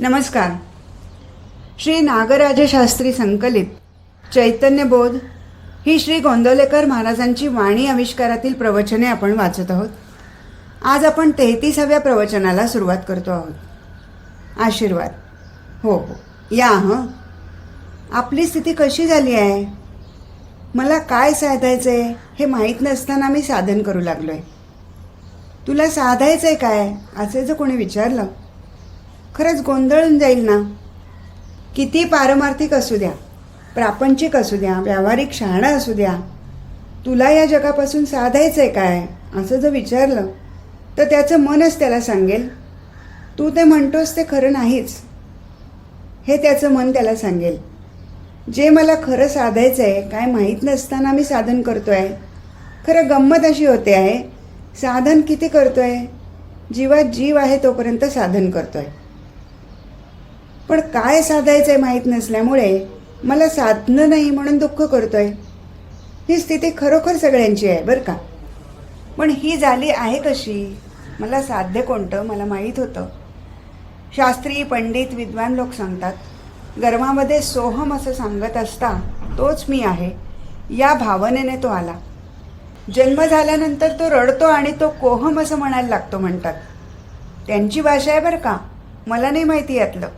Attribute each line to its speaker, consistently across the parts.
Speaker 1: नमस्कार. श्री नागराजशास्त्री संकलित चैतन्यबोध ही श्री गोंदवलेकर महाराजांची वाणी आविष्कारातील प्रवचने आपण वाचत आहोत. आज आपण तेहतीसाव्या प्रवचनाला सुरुवात करतो आहोत. आशीर्वाद. हो हो. या हं. आपली स्थिती कशी झाली आहे? मला काय साधायचं आहे हे माहीत नसताना मी साधन करू लागलो आहे तुला साधायचं आहे काय? असे जर कोणी विचारलं खरंच गोंधळून जाईल ना? किती पारमार्थिक असू द्या प्रापंचिक असू द्या व्यावहारिक शहाणा असू द्या तुला या जगापासून साधायचं आहे काय? असं जर विचारलं तर त्याचं मनच त्याला सांगेल. तू ते म्हणतोस ते खरं नाहीच. हे त्याचं मन त्याला सांगेल. जे मला खरं साधायचं आहे काय माहीत नसताना मी साधन करतो आहे खरं गंमत अशी होते आहे साधन किती करतो आहे जीवात जीव आहे तोपर्यंत साधन करतो आहे पण काय साधायचं आहे माहीत नसल्यामुळे मला साधनं नाही म्हणून दुःख करतो आहे ही स्थिती खरोखर सगळ्यांची आहे बरं का? पण ही झाली आहे कशी? मला साध्य कोणतं? मला माहीत होतं. शास्त्री पंडित विद्वान लोक सांगतात गर्वामध्ये सोहम असं सांगत असता तोच मी आहे. या भावनेने तो आला. जन्म झाल्यानंतर तो रडतो आणि तो कोहम असं म्हणायला लागतो म्हणतात. त्यांची भाषा आहे बरं का? मला नाही माहिती यातलं.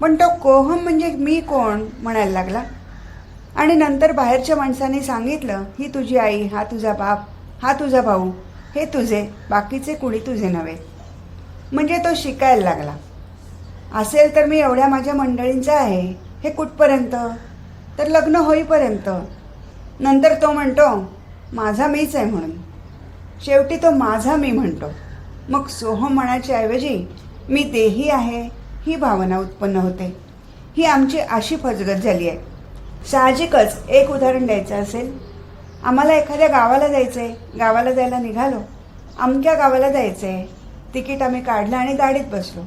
Speaker 1: पण तो कोहम म्हणजे मी कोण म्हणायला लागला. आणि नंतर बाहेरच्या माणसांनी सांगितलं ही तुझी आई हा तुझा बाप हा तुझा भाऊ हे तुझे बाकीचे कुणी तुझे नव्हे. म्हणजे तो शिकायला लागला. असेल तर मी एवढ्या माझ्या मंडळींचा आहे हे कुठपर्यंत? तर लग्न होईपर्यंत. नंतर तो म्हणतो माझा मीच आहे म्हणून. शेवटी तो माझा मी म्हणतो. मग सोहम म्हणायच्या ऐवजी मी देही आहे ही भावना उत्पन्न होते. ही आमची अशी फजगत झाली आहे. साहजिकच एक उदाहरण द्यायचं असेल. आम्हाला एखाद्या गावाला जायचं आहे गावाला जायला निघालो. अमक्या गावाला जायचं आहे तिकीट आम्ही काढलं आणि गाडीत बसलो.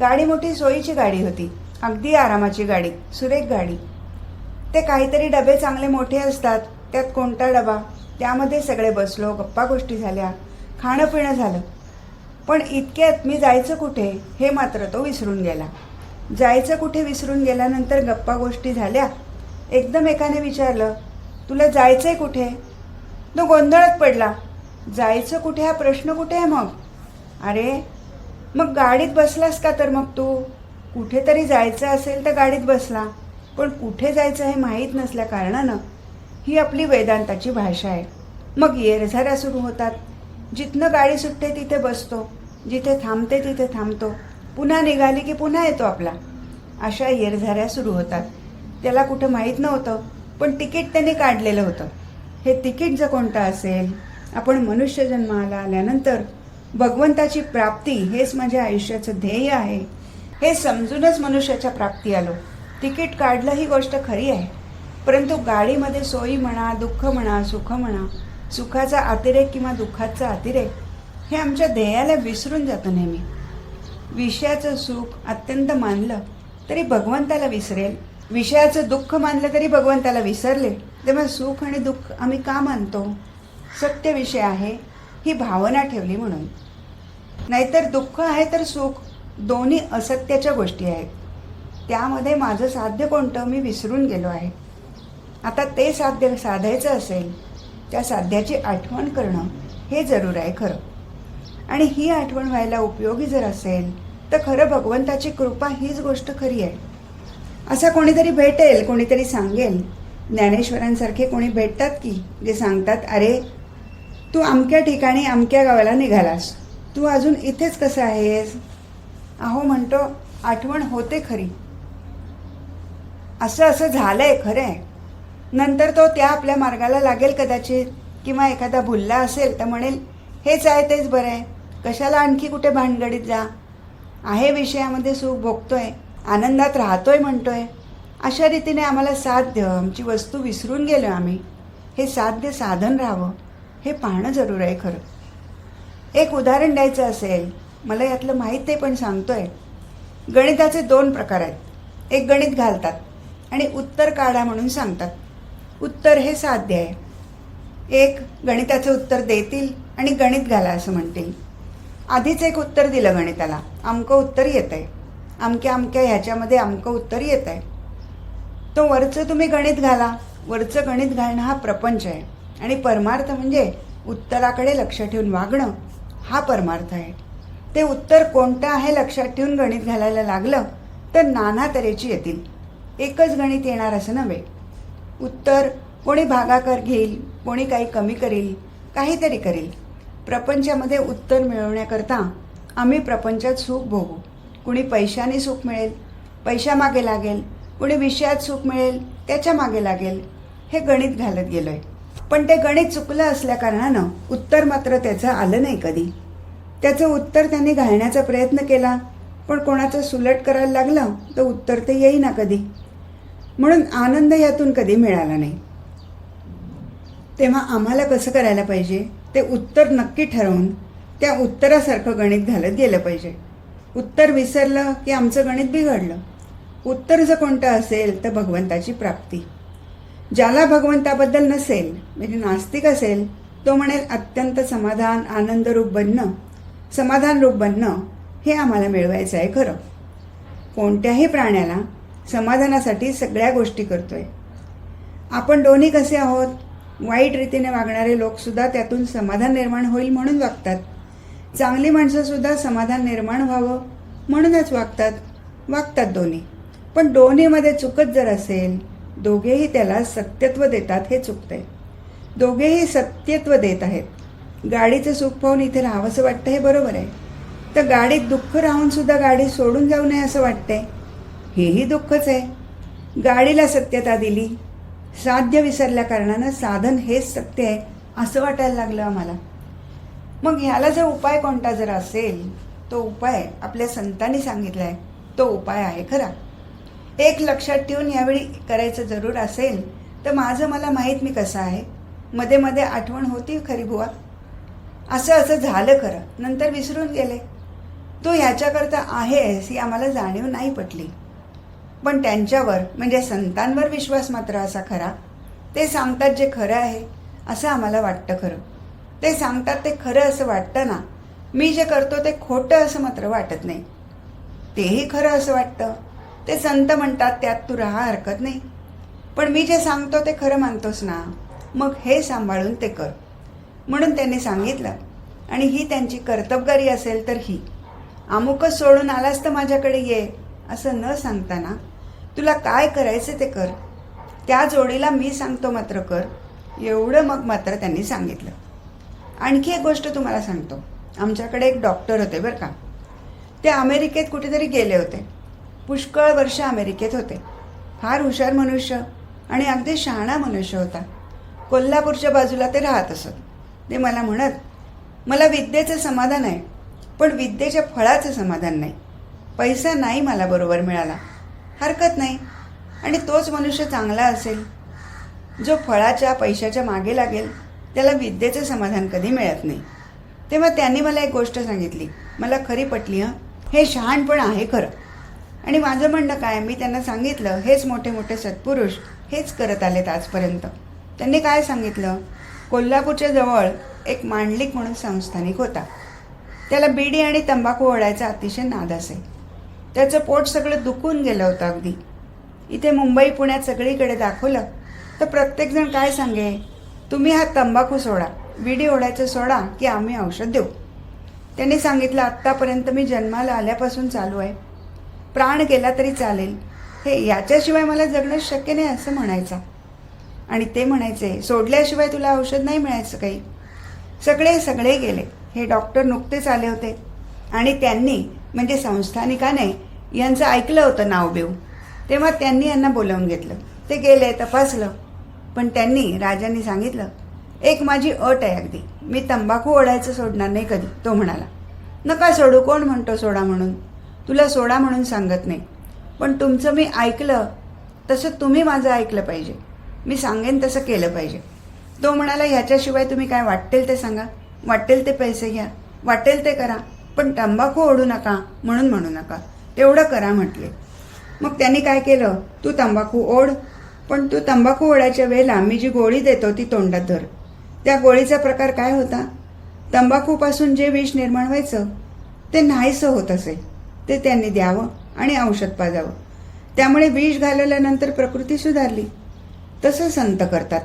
Speaker 1: गाडी मोठी सोयीची गाडी होती. अगदी आरामाची गाडी. सुरेख गाडी. ते काहीतरी डबे चांगले मोठे असतात. त्यात कोणता डबा? त्यामध्ये सगळे बसलो गप्पा गोष्टी झाल्या. खाणं पिणं झालं. पण इतक्यात मी जायचं कुठे हे मात्र तो विसरून गेला. जायचं कुठे विसरून गेल्यानंतर गप्पा गोष्टी झाल्या. एकदम एकाने विचारलं तुला जायचं आहे कुठे? तो गोंधळात पडला जायचं कुठे? हा प्रश्न कुठे आहे मग? अरे मग गाडीत बसलास का तर मग तू? कुठेतरी जायचं असेल तर गाडीत बसला पण कुठे जायचं हे माहीत नसल्या कारणानं ही आपली वेदांताची भाषा आहे. मग येरझाऱ्या सुरू होतात. जिथनं गाडी सुटते तिथे बसतो. जिथे थांबते तिथे थांबतो. पुन्हा निघाली की पुन्हा येतो आपला. अशा येरझाऱ्या सुरू होतात. त्याला कुठं माहीत नव्हतं पण तिकीट त्याने काढलेलं होतं. हे तिकीट जर कोणतं असेल आपण मनुष्य जन्माला आल्यानंतर भगवंताची प्राप्ती हेच माझ्या आयुष्याचं ध्येय आहे. हे समजूनच मनुष्याच्या प्राप्ती आलो. तिकीट काढलं ही गोष्ट खरी आहे. परंतु गाडीमध्ये सोयी म्हणा दुःख म्हणा सुख म्हणा सुखाचा अतिरेक किंवा दुःखाचा अतिरेक हे आमच्या ध्येयाला विसरून जातं नेहमी. विषयाचं सुख अत्यंत मानलं तरी भगवंताला विसरेल. विषयाचं दुःख मानलं तरी भगवंताला विसरले. तेव्हा सुख आणि दुःख आम्ही का मानतो? सत्य विषय आहे ही भावना ठेवली म्हणून. नाहीतर दुःख आहे तर सुख दोन्ही असत्याच्या गोष्टी आहेत. त्यामध्ये माझं साध्य कोणतं मी विसरून गेलो आहे. आता ते साध्य साधायचं असेल त्या साध्याची आठवण करणं हे जरूर आहे खरं. आणि ही आठवण व्हायला उपयोगी जर असेल तर खरं भगवंताची कृपा हीच गोष्ट खरी आहे. असा कोणीतरी भेटेल कोणीतरी सांगेल. ज्ञानेश्वरांसारखे कोणी भेटतात की जे सांगतात अरे तू अमक्या ठिकाणी अमक्या गावाला निघालास. तू अजून इथेच कसं आहेस? अहो म्हणतो आठवण होते खरी. असं असं झालंय खरं आहे. नंतर तो त्या आपल्या मार्गाला लागेल कदाचित किंवा एखादा भुलला असेल तर म्हणेल हेच आहे तेच बरं आहे. कशाला आणखी कुठे भानगडीत जा? आहे विषयामध्ये सुख भोगतोय आनंदात राहतोय म्हणतोय. अशा रीतीने आम्हाला साध्य आमची वस्तू विसरून गेलो आम्ही. हे साध्य साधन राहावं हे पाहणं जरूर आहे खरं. एक उदाहरण द्यायचं असेल मला यातलं माहीत आहे पण सांगतोय. गणिताचे दोन प्रकार आहेत. एक गणित घालतात आणि उत्तर काढा म्हणून सांगतात. उत्तर हे साध्य आहे. एक गणिताचं उत्तर देतील आणि गणित घाला असं म्हणतील. आधीच एक उत्तर दिलं गणिताला. अमकं उत्तर येत आहे अमक्या अमक्या ह्याच्यामध्ये अमकं उत्तर येत आहे तो वरचं तुम्ही गणित घाला. वरचं गणित घालणं हा प्रपंच आहे. आणि परमार्थ म्हणजे उत्तराकडे लक्ष ठेवून वागणं हा परमार्थ आहे. ते उत्तर कोणतं आहे लक्षात ठेवून गणित घालायला लागलं तर नाना तऱ्हेची येतील. एकच गणित येणार असं नव्हे. उत्तर कोणी भागाकार घेईल कोणी काही कमी करेल काहीतरी करेल. प्रपंचामध्ये उत्तर मिळवण्याकरता आम्ही प्रपंचात सुख भोगू. कुणी पैशाने सुख मिळेल पैशामागे लागेल कुणी विषयात सुख मिळेल त्याच्यामागे लागेल हे गणित घालत गेलो आहे पण ते गणित चुकलं असल्याकारणानं उत्तर मात्र त्याचं आलं नाही कधी. त्याचं उत्तर त्यांनी घालण्याचा प्रयत्न केला पण कोणाचं सुलट करायला लागलं तर उत्तर ते येईना कधी. म्हणून आनंद यातून कधी मिळाला नाही. तेव्हा आम्हाला कसं करायला पाहिजे? ते उत्तर नक्की ठरवून त्या उत्तरासारखं गणित घालत गेलं पाहिजे. उत्तर विसरलं की आमचं गणित बिघडलं. उत्तर जर कोणतं असेल तर भगवंताची प्राप्ती. ज्याला भगवंताबद्दल नसेल म्हणजे नास्तिक असेल तो म्हणेल अत्यंत समाधान आनंदरूप बनणं समाधानरूप बनणं हे आम्हाला मिळवायचं आहे खरं. कोणत्याही प्राण्याला समाधानासाठी सगळ्या गोष्टी करतोय. आपण दोन्ही कसे आहोत? वाईट रीतीने वागणारे लोकसुद्धा त्यातून समाधान निर्माण होईल म्हणून वागतात. चांगली माणसंसुद्धा समाधान निर्माण व्हावं म्हणूनच वागतात. वागतात दोन्ही. पण दोन्हीमध्ये चुकत जर असेल दोघेही त्याला सत्यत्व देतात हे चुकतंय. दोघेही सत्यत्व देत आहेत. गाडीचं सुख पाहून इथे राहावंसं वाटतं हे बरोबर आहे. तर गाडीत दुःख राहूनसुद्धा गाडी सोडून जाऊ नये असं वाटतंय. हेही दुःखच आहे. गाडीला सत्यता दिली. साध्य विसरल्या कारणानं साधन हेच सत्य आहे असं वाटायला लागलं आम्हाला. मग ह्याला जर उपाय कोणता जर असेल तो उपाय आपल्या संतांनी सांगितला आहे तो उपाय आहे खरा. एक लक्षात ठेवून यावेळी करायचं जरूर असेल तर माझं मला माहीत मी कसं आहे? मध्ये मध्ये आठवण होती खरी बुवा. असं असं झालं खरं. नंतर विसरून गेले. तो ह्याच्याकरता आहेस ही आम्हाला जाणीव नाही पटली. पण त्यांच्यावर म्हणजे संतांवर विश्वास मात्र असा खरा? ते सांगतात जे खरं आहे असं आम्हाला वाटतं खरं. ते सांगतात ते खरं असं वाटतं ना मी जे करतो ते खोटं असं मात्र वाटत नाही. तेही खरं असं वाटतं. ते संत म्हणतात त्यात तू राहा हरकत नाही. पण मी जे सांगतो ते खरं मानतोस ना मग हे सांभाळून ते कर. म्हणून त्यांनी सांगितलं. आणि ही त्यांची कर्तबगारी असेल तर ही. अमुकच सोडून आलास तर माझ्याकडे ये असं न सांगताना तुला काय करायचं ते कर. त्या जोडीला मी सांगतो मात्र कर. एवढं मग मात्र त्यांनी सांगितलं. आणखी एक गोष्ट तुम्हाला सांगतो. आमच्याकडे एक डॉक्टर होते बरं का. ते अमेरिकेत कुठेतरी गेले होते. पुष्कळ वर्ष अमेरिकेत होते. फार हुशार मनुष्य आणि अगदी शहाणा मनुष्य होता. कोल्हापूरच्या बाजूला ते राहत असत. ते मला म्हणत मला विद्येचं समाधान आहे पण विद्येच्या फळाचं समाधान नाही. पैसा नाही मला बरोबर मिळाला. हरकत नाही. आणि तोच मनुष्य चांगला असेल जो फळाच्या पैशाच्या मागे लागेल त्याला विद्येचं समाधान कधी मिळत नाही. तेव्हा त्यांनी मला एक गोष्ट सांगितली. मला खरी पटली हं? हे शहाणपण आहे खरं. आणि माझं म्हणणं काय मी त्यांना सांगितलं हेच मोठे मोठे सत्पुरुष हेच करत आलेत आजपर्यंत. त्यांनी काय सांगितलं? कोल्हापूरच्या जवळ एक मांडलिक म्हणून संस्थानिक होता. त्याला बीडी आणि तंबाखू ओढायचा अतिशय नाद असे. त्याचं पोट सगळं दुखून गेलं होतं अगदी. इथे मुंबई पुण्यात सगळीकडे दाखवलं. तर प्रत्येकजण काय सांगे? तुम्ही हा तंबाखू सोडा. विडी ओढायचं सोडा की आम्ही औषध देऊ. त्यांनी सांगितलं आत्तापर्यंत मी जन्माला आल्यापासून चालू आहे. प्राण गेला तरी चालेल. हे याच्याशिवाय मला जगणं शक्य नाही असं म्हणायचा. आणि ते म्हणायचे सोडल्याशिवाय तुला औषध नाही मिळायचं काही. सगळे सगळे गेले. हे डॉक्टर नुकतेच आले होते. आणि त्यांनी म्हणजे संस्थानिकाने यांचं ऐकलं होतं नाव बेऊ तेव्हा त्यांनी यांना बोलावून घेतलं. ते गेले तपासलं. पण त्यांनी राजांनी सांगितलं एक माझी अट आहे अगदी. मी तंबाखू ओढायचं सोडणार नाही कधी. तो म्हणाला नका सोडू कोण म्हणतो सोडा म्हणून? तुला सोडा म्हणून सांगत नाही. पण तुमचं मी ऐकलं तसं तुम्ही माझं ऐकलं पाहिजे. मी सांगेन तसं केलं पाहिजे. तो म्हणाला ह्याच्याशिवाय तुम्ही काय वाटेल ते सांगा. वाटेल ते पैसे घ्या. वाटेल ते करा. पण तंबाखू ओढू नका म्हणून म्हणू नका. तेवढं करा म्हटले. मग त्यांनी काय केलं? तू तंबाखू ओढ. पण तू तंबाखू ओढायच्या वेळेला मी जी गोळी देतो ती तोंडात धर. त्या गोळीचा प्रकार काय होता? तंबाखूपासून जे विष निर्माण व्हायचं ते नाहीसं होत असे. ते त्यांनी द्यावं आणि औषध पाजावं. त्यामुळे विष घालवल्यानंतर प्रकृती सुधारली. तसं संत करतात.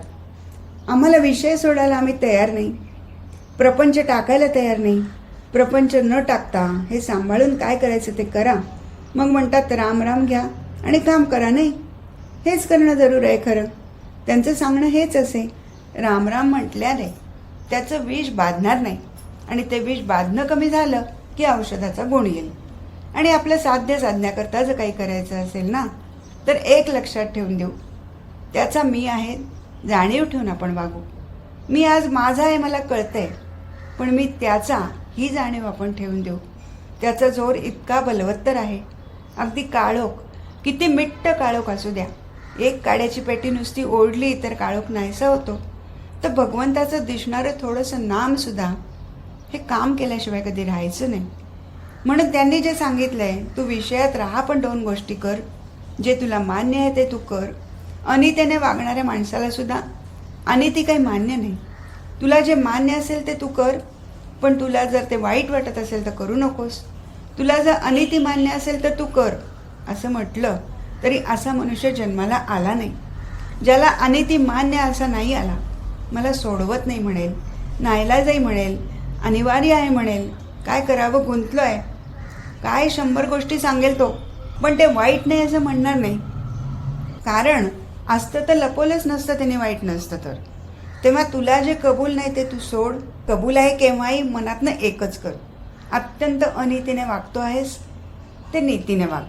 Speaker 1: आम्हाला विषय सोडायला आम्ही तयार नाही. प्रपंच टाकायला तयार नाही. प्रपंच न टाकता हे सांभाळून काय करायचं ते करा. मग म्हणतात राम राम घ्या आणि काम करा नाही. हेच करणं जरूर आहे खरं. त्यांचं सांगणं हेच असे. राम राम म्हटल्याने त्याचं विष बाधणार नाही आणि ते विष बाधणं कमी झालं की औषधाचा गुण येईल. आणि आपलं साध्य साधण्याकरता जर काही करायचं असेल ना तर एक लक्षात ठेवून देऊ. त्याचा मी आहे जाणीव ठेवून आपण वागू. मी आज माझा आहे मला कळतंय. पण मी त्याचा ही जाणीव आपण ठेवून देऊ. त्याचा जोर इतका बलवत्तर आहे अगदी काळोख. किती मिट्ट काळोख असू द्या. एक काड्याची पेटी नुसती ओढली तर काळोख नाहीसा होतो. तर भगवंताचं दिसणारं थोडंसं नामसुद्धा हे काम केल्याशिवाय कधी राहायचं नाही. म्हणून त्यांनी जे सांगितलंय तू विषयात राहा पण दोन गोष्टी कर. जे तुला मान्य आहे ते तू कर. अनितेने वागणाऱ्या माणसाला सुद्धा अनिती काही मान्य नाही. तुला जे मान्य असेल ते तू कर पण तुला जर ते वाईट वाटत असेल तर करू नकोस. तुला जर अनिती मान्य असेल तर तू कर असं म्हटलं तरी असा मनुष्य जन्माला आला नाही. ज्याला अनिती मान्य असा नाही आला मला सोडवत नाही म्हणेल नाईलाजही म्हणेल अनिवार्य आहे म्हणेल काय करावं गुंतलो आहे काय शंभर गोष्टी सांगेल तो पण ते वाईट नाही असं म्हणणार नाही. कारण असतं तर लपवलंच नसतं त्याने वाईट नसतं तर. तेव्हा तुला जे कबूल नाही ते तू सोड कबूल आहे केव्हाही मनातनं एकच कर. अत्यंत अनितीने वागतो आहेस ते नीतीने वाग.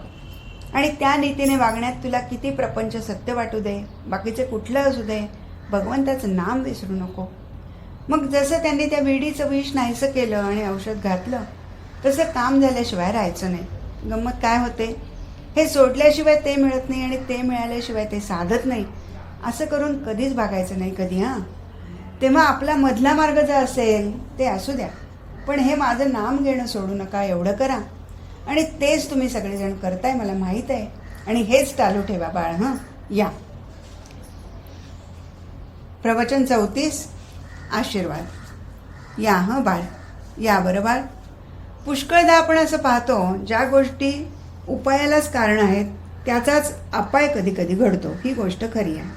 Speaker 1: आणि त्या नीतीने वागण्यात तुला किती प्रपंच सत्य वाटू दे बाकीचे कुठलं असू दे भगवंताचं नाम विसरू नको. मग जसं त्यांनी त्या विडीचं विष नाहीसं केलं आणि औषध घातलं तसं काम झाल्याशिवाय राहायचं नाही. गंमत काय होते? हे सोडल्याशिवाय ते मिळत नाही आणि ते मिळाल्याशिवाय ते साधत नाही. असं करून कधीच भागायचं नाही कधी हां? तेव्हा आपला मधला मार्ग जर असेल ते असू द्या. पण हे माझं नाम घेणं सोडू नका एवढं करा. आणि तेच तुम्ही सगळेजण करताय मला माहीत आहे. आणि हेच चालू ठेवा बाळ हां? या. प्रवचन चौतीस आशीर्वाद. या हं बाळ? या बरं बाळ. पुष्कळदा आपण असं पाहतो ज्या गोष्टी उपायालाच कारण आहेत त्याचाच अपाय कधी कधी घडतो. ही गोष्ट खरी आहे.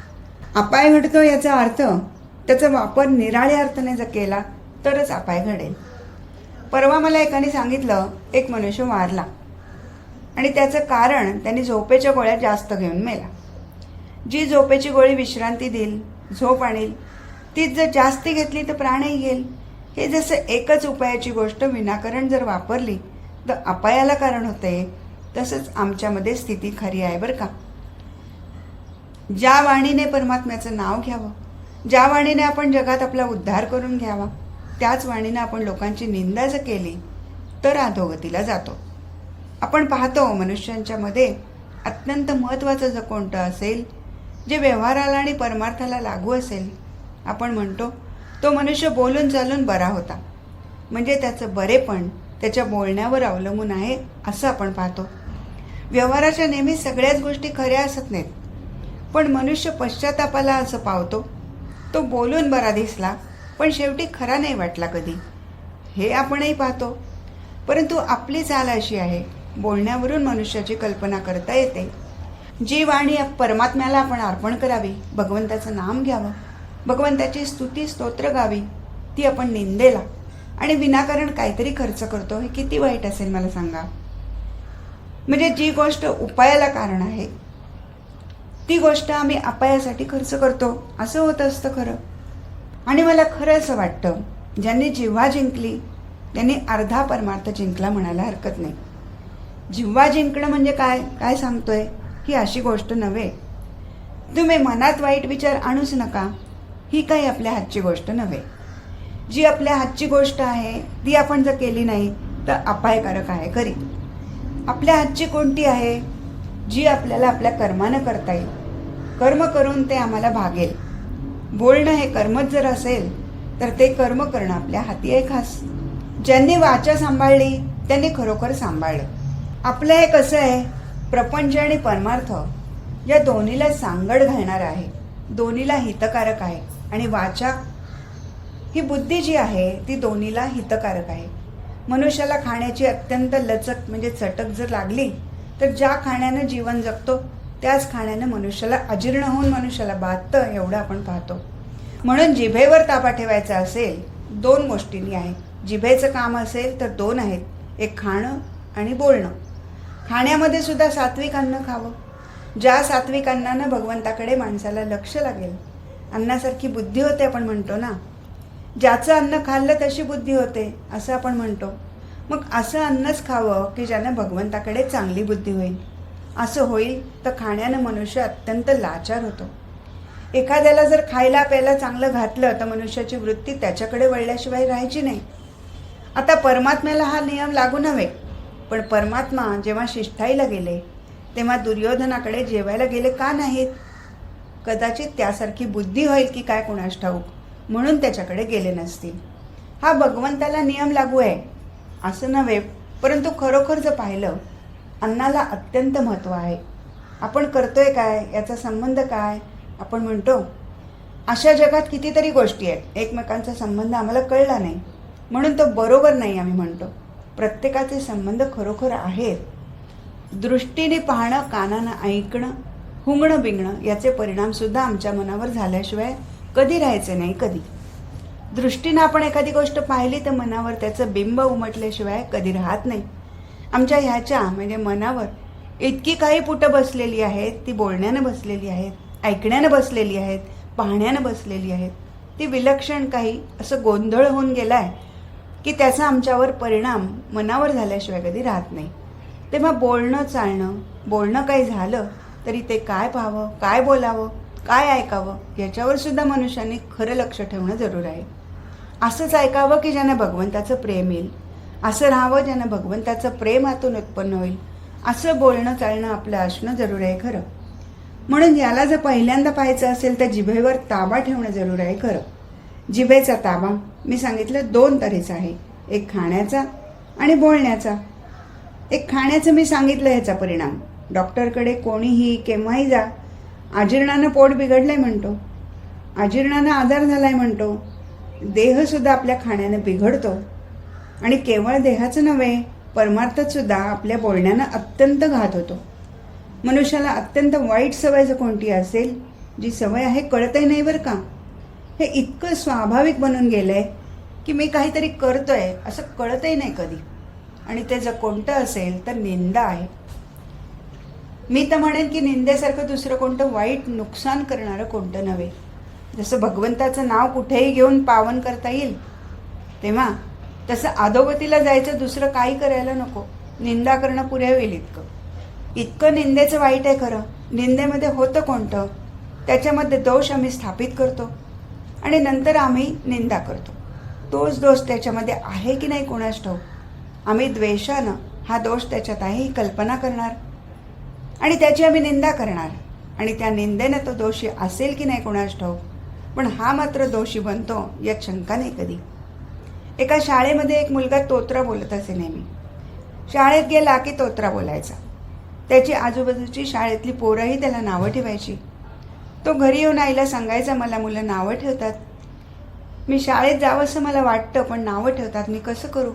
Speaker 1: अपाय घडतो याचा अर्थ त्याचा वापर निराळ्या अर्थाने जर केला तरच अपाय घडेल. परवा मला एकाने सांगितलं एक मनुष्य मारला. आणि त्याचं कारण त्यांनी झोपेच्या गोळ्या जास्त घेऊन मेला. जी झोपेची गोळी विश्रांती देईल झोप आणील तीच जर जास्ती घेतली तर प्राणही घेईल. हे जसं एकच उपायाची गोष्ट विनाकारण जर वापरली तर अपायाला कारण होते तसंच आमच्यामध्ये स्थिती खरी आहे बरं का. ज्या वाणीने परमात्म्याचं नाव घ्यावं ज्या वाणीने आपण जगात आपला उद्धार करून घ्यावा त्याच वाणीनं आपण लोकांची निंदा जर केली तर अधोगतीला जातो. आपण पाहतो मनुष्यांच्या मध्ये अत्यंत महत्त्वाचं जर कोणतं असेल जे व्यवहाराला आणि परमार्थाला लागू असेल आपण म्हणतो तो मनुष्य बोलून चालून बरा होता. म्हणजे त्याचं बरेपण त्याच्या बोलण्यावर अवलंबून आहे असं आपण पाहतो. व्यवहाराच्या नेहमी सगळ्याच गोष्टी खऱ्या असत नाहीत. पण मनुष्य पश्चातापाला असं पावतो तो बोलून बरा दिसला पण शेवटी खरा नाही वाटला कधी. हे आपणही पाहतो. परंतु आपली चाल अशी आहे बोलण्यावरून मनुष्याची कल्पना करता येते. जी वाणी परमात्म्याला आपण अर्पण करावी भगवंताचं नाम घ्यावं भगवंताची स्तुती स्तोत्र गावी ती आपण निंदेला. आणि विनाकारण काहीतरी खर्च करतो हे किती वाईट असेल मला सांगा. म्हणजे जी गोष्ट उपायाला कारण आहे ती गोष्ट आम्ही अपायासाठी खर्च करतो असं होत असतं खरं. आणि मला खरं असं वाटतं ज्यांनी जिव्हा जिंकली त्यांनी अर्धा परमार्थ जिंकला म्हणायला हरकत नाही. जिव्हा जिंकणं म्हणजे काय? काय सांगतोय? ही अशी गोष्ट नव्हे. तुम्ही मनात वाईट विचार आणूच नका. ही काही आपल्या हातची गोष्ट नव्हे. जी आपल्या हातची गोष्ट आहे ती आपण जर केली नाही तर अपायकारक आहे खरी. आपल्या हातची कोणती आहे? जी आपल्याला आपल्या कर्मानं करता येईल. कर्म करून ते आम्हाला भागेल. बोलणं हे कर्मच जर असेल तर ते कर्म करणं आपल्या हाती आहे खास. ज्यांनी वाचा सांभाळली त्यांनी खरोखर सांभाळलं. आपलं हे कसं आहे? प्रपंच आणि परमार्थ या दोन्हीला सांगड घालणार आहे. दोन्हीला हितकारक आहे. आणि वाचा ही बुद्धी जी आहे ती दोन्हीला हितकारक आहे. मनुष्याला खाण्याची अत्यंत लचक म्हणजे चटक जर लागली तर ज्या खाण्यानं जीवन जगतो त्याच खाण्यानं मनुष्याला अजीर्ण होऊन मनुष्याला बाधतं एवढं आपण पाहतो. म्हणून जिभेवर ताबा ठेवायचा असेल दोन गोष्टींनी आहे. जिभेचं काम असेल तर दोन आहेत. एक खाणं आणि बोलणं. खाण्यामध्ये सुद्धा सात्विक अन्न खावं. ज्या सात्विक अन्नानं भगवंताकडे माणसाला लक्ष लागेल अन्नासारखी बुद्धी होते आपण म्हणतो ना. ज्याचं अन्न खाल्लं तशी बुद्धी होते असं आपण म्हणतो. मग असं अन्नच खावं की ज्यानं भगवंताकडे चांगली बुद्धी होईल. असं होईल तर खाण्यानं मनुष्य अत्यंत लाचार होतो. एखाद्याला जर खायला प्यायला चांगलं घातलं तर मनुष्याची वृत्ती त्याच्याकडे वळल्याशिवाय राहायची नाही. आता परमात्म्याला हा नियम लागू नव्हे पण परमात्मा जेव्हा शिष्ठाईला गेले तेव्हा दुर्योधनाकडे जेवायला गेले का नाहीत? कदाचित त्यासारखी बुद्धी होईल की काय कुणास ठाऊक म्हणून त्याच्याकडे गेले नसतील. हा भगवंताला नियम लागू आहे. असं नव्हे परंतु खरोखर जर पाहिलं अन्नाला अत्यंत महत्त्व आहे. आपण करतोय काय? याचा संबंध काय? आपण म्हणतो अशा जगात कितीतरी गोष्टी आहेत. एकमेकांचा संबंध आम्हाला कळला नाही. म्हणून तो बरोबर नाही आम्ही म्हणतो. प्रत्येकाचे संबंध खरोखर आहेत. दृष्टीने पाहणं कानानं ऐकणं हुंगणं बिंगणं याचे परिणामसुद्धा आमच्या मनावर झाल्याशिवाय कधी राहायचे नाही कधी. दृष्टीनं आपण एखादी गोष्ट पाहिली तर मनावर त्याचं बिंब उमटल्याशिवाय कधी राहत नाही. आमच्या ह्याच्या म्हणजे मनावर इतकी काही पुटं बसलेली आहेत ती बोलण्यानं बसलेली आहेत ऐकण्यानं बसलेली आहेत पाहण्यानं बसलेली आहेत ती विलक्षण काही असं गोंधळ होऊन गेला आहे की त्याचा आमच्यावर परिणाम मनावर झाल्याशिवाय कधी राहत नाही. तेव्हा बोलणं चालणं बोलणं काही झालं तरी ते काय पाहावं काय बोलावं काय ऐकावं याच्यावर सुद्धा मनुष्याने खरं लक्ष ठेवणं जरूर आहे. असंच ऐकावं की ज्यांना भगवंताचं प्रेम येईल? असं राहावं ज्यानं भगवंताचं प्रेम आतून उत्पन्न होईल. असं बोलणं चालणं आपलं असणं जरूर आहे खरं. म्हणून याला जर पहिल्यांदा पाहायचं असेल तर जिभेवर ताबा ठेवणं जरूर आहे खरं. जिभेचा ताबा मी सांगितलं दोन तऱ्हेचा आहे. एक खाण्याचा आणि बोलण्याचा. एक खाण्याचं मी सांगितलं ह्याचा परिणाम. डॉक्टरकडे कोणीही केव्हाही जा. अजीर्णानं पोट बिघडलंय म्हणतो. अजीर्णानं आजार झालाय म्हणतो. देहसुद्धा आपल्या खाण्यानं बिघडतो. आणि केवळ देहाचं नव्हे परमार्थातसुद्धा आपल्या बोलण्यानं अत्यंत घात होतो. मनुष्याला अत्यंत वाईट सवय जर कोणती असेल जी सवय आहे कळतही नाही बरं का? हे इतकं स्वाभाविक बनून गेलं आहे की मी काहीतरी करतो आहे असं कळतही नाही कधी. आणि ते जर कोणतं असेल तर निंदा आहे. मी तर म्हणेन की निंदेसारखं दुसरं कोणतं वाईट नुकसान करणारं कोणतं नव्हे. जसं भगवंताचं नाव कुठेही घेऊन पावन करता येईल तेव्हा तसं अधोगतीला जायचं दुसरं काही करायला नको. निंदा करणं पुऱ्या होईल इतकं. इतकं निंदेचं वाईट आहे खरं. निंदेमध्ये होतं कोणतं? त्याच्यामध्ये दोष आम्ही स्थापित करतो. आणि नंतर आम्ही निंदा करतो. तोच दोष त्याच्यामध्ये आहे की नाही कोणास ठाऊ आम्ही द्वेषानं हा दोष त्याच्यात आहे ही कल्पना करणार. आणि त्याची आम्ही निंदा करणार. आणि त्या निंदेनं तो दोषी असेल की नाही कोणास ठाऊ पण हा मात्र दोषी बनतो यात शंका नाही कधी. एका शाळेमध्ये एक मुलगा तोत्रा बोलत असे नेहमी. शाळेत गेला की तोत्रा बोलायचा. त्याची आजूबाजूची शाळेतली पोरंही त्याला नावं ठेवायची. तो घरी येऊन आईला सांगायचा मला मुलं नावं ठेवतात. मी शाळेत जावं असं मला वाटतं पण नावं ठेवतात. मी कसं करू?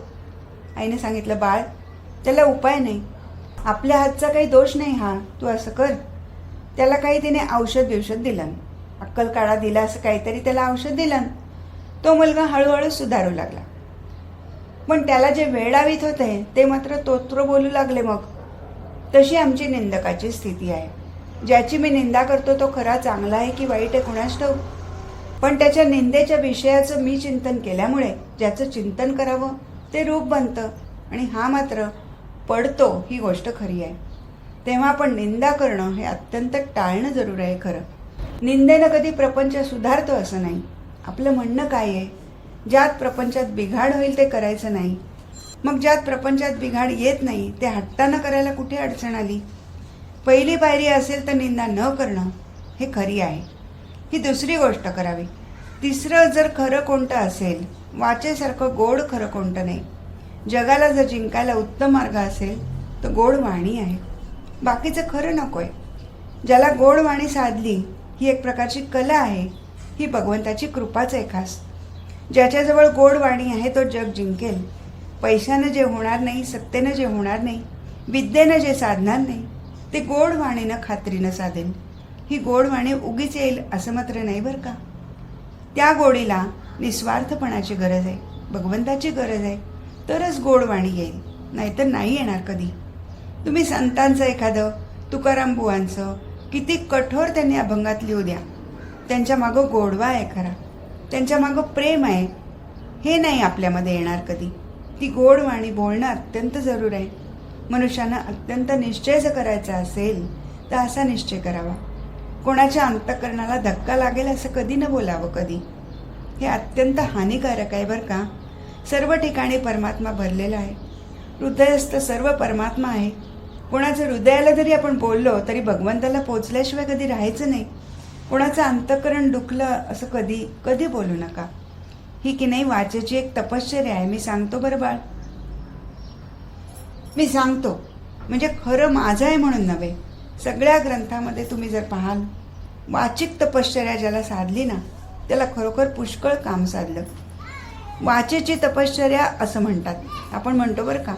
Speaker 1: आईने सांगितलं बाळ त्याला उपाय नाही. आपल्या हातचा काही दोष नाही हा. तू असं कर. त्याला काही तिने औषध बिवषध दिलं. अक्कल काढा दिला असं काहीतरी त्याला औषध दिलं. तो मुलगा हळूहळू सुधारू लागला. पण त्याला जे वेळावीत होते ते मात्र तोत्र बोलू लागले मग. तशी आमची निंदकाची स्थिती आहे. ज्याची मी निंदा करतो तो खरा चांगला आहे की वाईट आहे कुणास ठाऊक? पण त्याच्या निंदेच्या विषयाचं मी चिंतन केल्यामुळे ज्याचं चिंतन करावं ते रूप बनतं आणि हा मात्र पडतो ही गोष्ट खरी आहे. तेव्हा आपण निंदा करणं हे अत्यंत टाळणं जरूर आहे खरं. निंदेनं कधी प्रपंच सुधारतो असं नाही. आपलं म्हणणं काय आहे? ज्यात प्रपंचात बिघाड होईल ते करायचं नाही. मग ज्यात प्रपंचात बिघाड येत नाही ते हट्टानं करायला कुठे अडचण आली? पहिली पायरी असेल तर निंदा न करणं हे खरी आहे. ही दुसरी गोष्ट करावी. तिसरं जर खरं कोणतं असेल वाचेसारखं गोड खरं कोणतं नाही. जगाला जर जिंकायला उत्तम मार्ग असेल तर गोड वाणी आहे. बाकीचं खरं नको आहे ज्याला गोड वाणी साधली ही एक प्रकारची कला आहे ही भगवंताची कृपाच आहे खास. ज्याच्याजवळ गोड वाणी आहे तो जग जिंकेल. पैशानं जे होणार नाही सत्तेनं जे होणार नाही विद्येनं जे साधणार नाही ते गोड वाणीनं खात्रीनं साधेल. ही गोड वाणी उगीच येईल असं मात्र नाही बरं का? त्या गोडीला निस्वार्थपणाची गरज आहे भगवंताची गरज आहे तरच गोड वाणी येईल नाहीतर नाही येणार कधी. तुम्ही संतांचं एखादं तुकाराम बुवांचं किती कठोर त्यांनी अभंगात लिहू द्या. त्यांच्या मागं गोडवा आहे खरा. त्यांच्या मागं प्रेम आहे. हे नाही आपल्यामध्ये येणार कधी. ती गोड वाणी बोलणं अत्यंत जरूर आहे. मनुष्यानं अत्यंत निश्चय जर करायचा असेल तर असा निश्चय करावा. कोणाच्या अंतकरणाला धक्का लागेल असं कधी न बोलावं कधी. हे अत्यंत हानिकारक आहे बरं का. सर्व ठिकाणी परमात्मा भरलेला आहे. हृदयस्थ सर्व परमात्मा आहे. कोणाच्या हृदयाला जरी आपण बोललो तरी भगवंताला पोचल्याशिवाय कधी राहायचं नाही. कोणाचं अंतकरण दुखलं असं कधी कधी बोलू नका. ही की नाही वाचेची एक तपश्चर्या आहे. मी सांगतो बरं बाळ. मी सांगतो. म्हणजे खरं माझं आहे म्हणून नव्हे. सगळ्या ग्रंथामध्ये तुम्ही जर पाहाल वाचिक तपश्चर्या ज्याला साधली ना त्याला खरोखर पुष्कळ काम साधलं. वाचेची तपश्चर्या असं म्हणतात. आपण म्हणतो बरं का?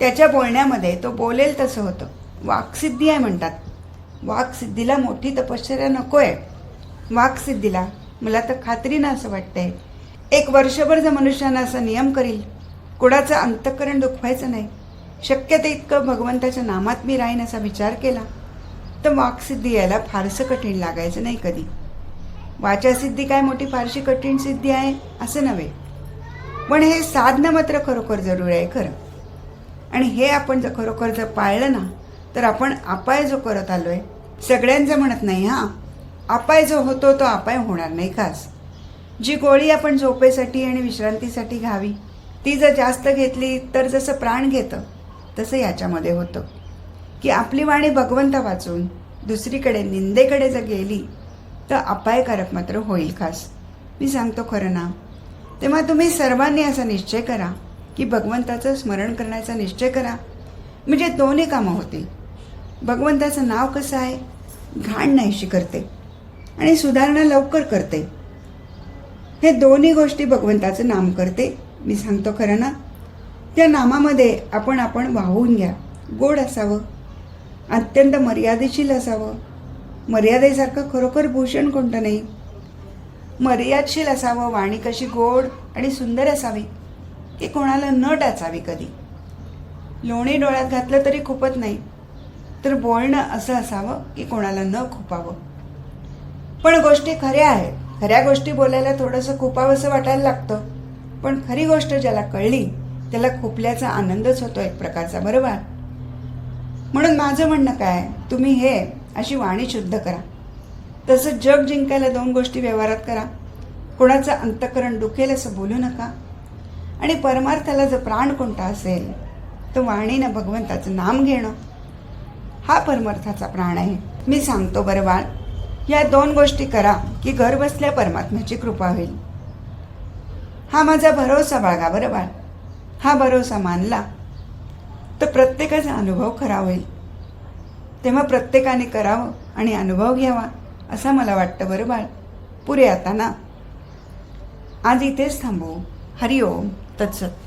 Speaker 1: त्याच्या बोलण्यामध्ये तो बोलेल तसं होतं. वाक्सिद्धी आहे म्हणतात. वाकसिद्धीला मोठी तपश्चर्या नको आहे वाकसिद्धीला. मला तर खात्रीनं असं वाटतंय. एक वर्षभर जर मनुष्यानं असा नियम करील कुणाचं अंतःकरण दुखवायचं नाही. शक्य ते इतकं भगवंताच्या नामात मी राहीन असा विचार केला तर वाकसिद्धी यायला फारसं कठीण लागायचं नाही कधी. वाचासिद्धी काय मोठी फारशी कठीण सिद्धी आहे असं नव्हे. पण हे साधणं मात्र खरोखर जरूर आहे खरं. आणि हे आपण जर खरोखर जर पाळलं ना तर आपण अपाय जो करत आलोय सगळ्यांचं म्हणत नाही हां. अपाय जो होतो तो अपाय होणार नाही खास. जी गोळी आपण झोपेसाठी आणि विश्रांतीसाठी घ्यावी ती जर जास्त घेतली तर जसं प्राण घेतं तसं याच्यामध्ये होतं. की आपली वाणी भगवंता वाचून दुसरीकडे निंदेकडे जर गेली तर अपायकारक मात्र होईल खास. मी सांगतो खरं ना तेव्हा तुम्ही सर्वांनी असा निश्चय करा की भगवंताचं स्मरण करण्याचा निश्चय करा. म्हणजे दोन्ही कामं होतील. भगवंताचं नाव कसं आहे? घाण नाहीशी करते आणि सुधारणा लवकर करते. हे दोन्ही गोष्टी भगवंताचं नाम करते. मी सांगतो खरं ना? त्या नामामध्ये आपण आपण वाहून घ्या. गोड असावं. अत्यंत मर्यादेशील असावं. मर्यादेसारखं खरोखर भूषण कोणतं नाही? मर्यादशील असावं. वाणी कशी गोड आणि सुंदर असावी की कोणाला न टाचावी कधी? लोणी डोळ्यात घातलं तरी खूपच नाही. तर बोलणं असं असावं की कोणाला न खुपावं. पण गोष्टी खऱ्या आहेत. खऱ्या गोष्टी बोलायला थोडंसं खुपावंसं वाटायला लागतं. पण खरी गोष्ट ज्याला कळली त्याला खुपल्याचा आनंदच होतो एक प्रकारचा बरोबर? म्हणून माझं म्हणणं काय तुम्ही हे अशी वाणी शुद्ध करा. तसं जग जिंकायला दोन गोष्टी व्यवहारात करा. कोणाचं अंतकरण दुखेल असं बोलू नका. आणि परमार्थाला जर प्राण कोणता असेल तर वाणीनं भगवंताचं नाम घेणं. हा परमार्थाचा प्राण आहे. मी सांगतो बरं बाळ या दोन गोष्टी करा की घर बसल्या परमात्म्याची कृपा होईल. हा माझा भरोसा बाळगा बरं बाळ. हा भरोसा मानला तर प्रत्येकाचा अनुभव खरा होईल. तेव्हा प्रत्येकाने करावं आणि अनुभव घ्यावा असं मला वाटतं बरं बाळ. पुरे आता ना. आज इथेच थांबू. हरिओम. तत्सत.